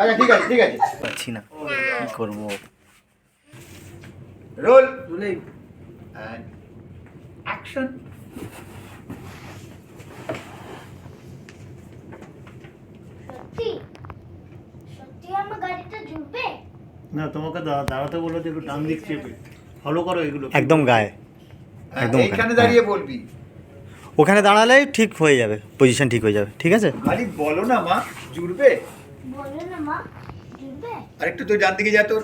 আচ্ছা ঠিক আছে ঠিক আছে। পাচ্ছি না। কি করব? রোল। রোলিং অ্যাকশন সত্যি? সত্যি আমার গাড়িটা ঢুকবে না তোমাকে দাঁড়াতে বলে যে একটু ডান দিক চেপে। ফলো করো এগুলো। একদম গায়ে। একদম এইখানে ওখানে, দাঁড়িয়ে বলবি। ওখানে দাঁড়ালেই ঠিক হয়ে যাবে। পজিশন ঠিক হয়ে যাবে। ঠিক আছে? খালি বলো না মা জুড়বে বলো না মা ঢুকবে আর একটু তুই ডান দিকে যা তোর।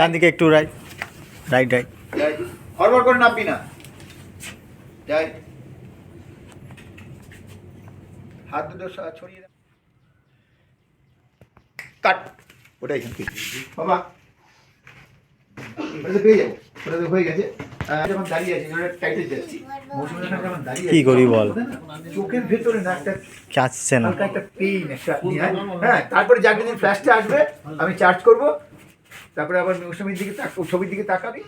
ডান দিকে একটু রাইট রাইট রাইট যাই হড়বড় করে নামবি না। যাই হাত দুটো ছড়িয়ে কাট। ওটা এখান থেকে। বাবা। ওটা তো পেয়ে যাব। ওটা তো হয়ে গেছে। কি করি বল? চোখের ভেতরে না একটা চাচ্ছে না। একটা পেইন একটা হ্যাঁ? তারপরে যা যেদিন ফ্ল্যাশটা আসবে আমি চার্জ করব। তারপরে আবার মৌসুমীর দিকে তাক ছবির দিকে তাকাবি।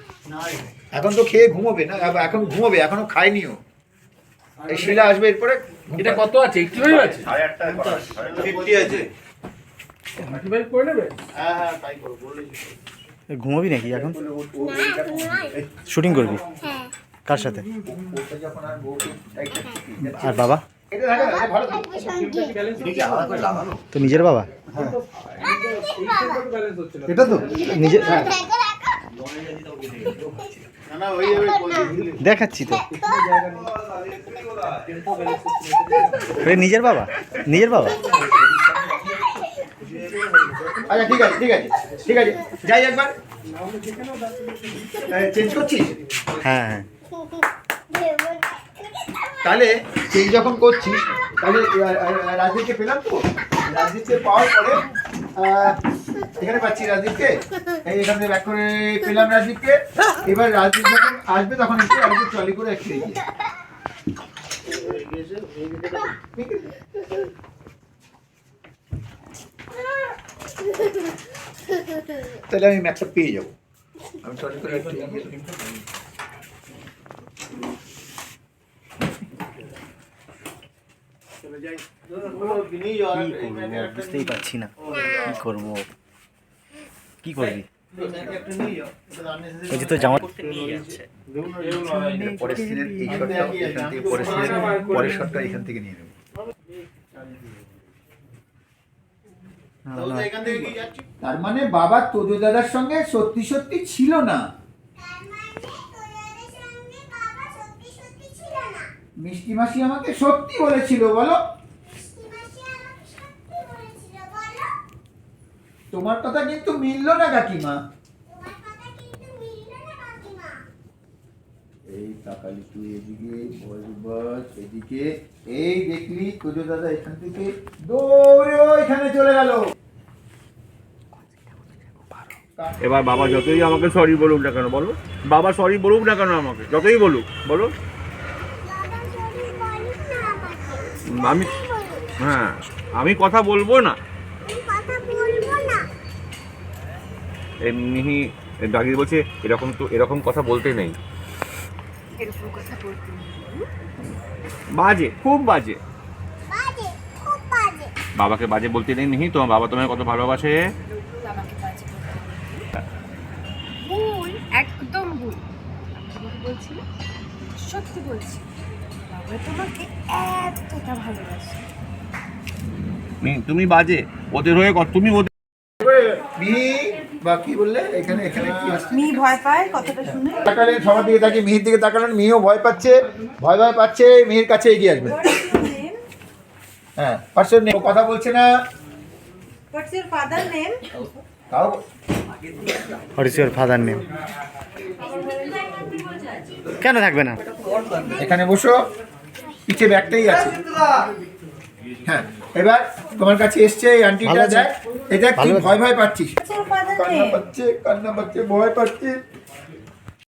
এখন তো খেয়ে ঘুমোবে না এখন ঘুমোবে এখনও খায়নিও এই শিলা আসবে এরপরে এটা কত আছে? ফাইভ আছে? ফিফটি আছে। করে নেবে হ্যাঁ হ্যাঁ তাই করো বললেই ঘুমাবি নাকি এখন? শুটিং করবি? হ্যাঁ। কার সাথে? আর বাবা? তো। নিজের বাবা? এটা তো নিজের দিলে দেখাচ্ছি তো। নিজের বাবা? নিজের বাবা? আচ্ছা ঠিক আছে ঠিক আছে ঠিক আছে। যাই একবার। চেঞ্জ করছিস? হ্যাঁ হ্যাঁ। তাহলে চেঞ্জ যখন করছিস তাহলে রাজদীপকে পেলাম তো? রাজদীপকে পাওয়ার পরে এখানে পাচ্ছি রাজদীপকে এখান থেকে ব্যাক করে পেলাম রাজদীপকে এবার রাজদীপ যখন আসবে তখন একটু রাজদীপ ট্রলি করে একটু এগিয়ে তাহলে আমি ম্যাপটা পেয়ে যাব। আমি করে বুঝতেই পারছি না। কি করব? কি করবি? বলছি তো জামা পরের শটটা এখান থেকে নিয়ে নেব তো তো এখান থেকে নিয়ে যাচ্ছি তার মানে বাবা তোজো দাদার সঙ্গে সত্যি সত্যি ছিল না। মিষ্টি মাসি আমাকে সত্যি বলেছিল বলো। তোমার কথা কিন্তু মিললো না কাকিমা এই তাকালি তুই এদিকে এদিকে। এই দেখলি দাদা এখান থেকে দৌড়ে এখানে চলে গেল। এবার বাবা যতই আমাকে সরি বলুক না কেন, বলো? বাবা সরি বলুক না কেন আমাকে? যতই বলুক, বলো? আমি হ্যাঁ আমি কথা বলব না। এমনি ডাকিয়ে বলছে, এরকম তো এরকম কথা বলতে নেই। এরকম কথা বলতে বাজে খুব বাজে। বাজে খুব বাজে। বাবাকে বাজে বলতে নেই মিহি তোমার বাবা তোমায় কত ভালোবাসে? বাবাকে বাজে ভুল। একদম ভুল। বলছি সত্যি বলছি বাবা তোমাকে এতটা ভালোবাসে। তুমি বাজে। ওদের হয়ে কত- তুমি ওদের বা কি বললে? এখানে এখানে কি মি ভয় পায় কথাটা শুনে। তাকালেন সবার দিকে তাকিয়ে মিহির দিকে তাকালেন মিহিও ভয় পাচ্ছে ভয় ভয় পাচ্ছে মিহির কাছে এগিয়ে আসবে। হ্যাঁ পার্সন নেই ও কথা বলছে না। What's father name. তাও হোয়াট ইজ ফাদার নেম। কেন থাকবে না? এখানে বসো পিছে ব্যাগটাই আছে। হ্যাঁ এবার তোমার কাছে এসছে এই আন্টিটা? দেখ এটা কি ভয় ভয় পাচ্ছিস। হোয়াটস ইউর ফাদার কান্না নেম পাচ্ছে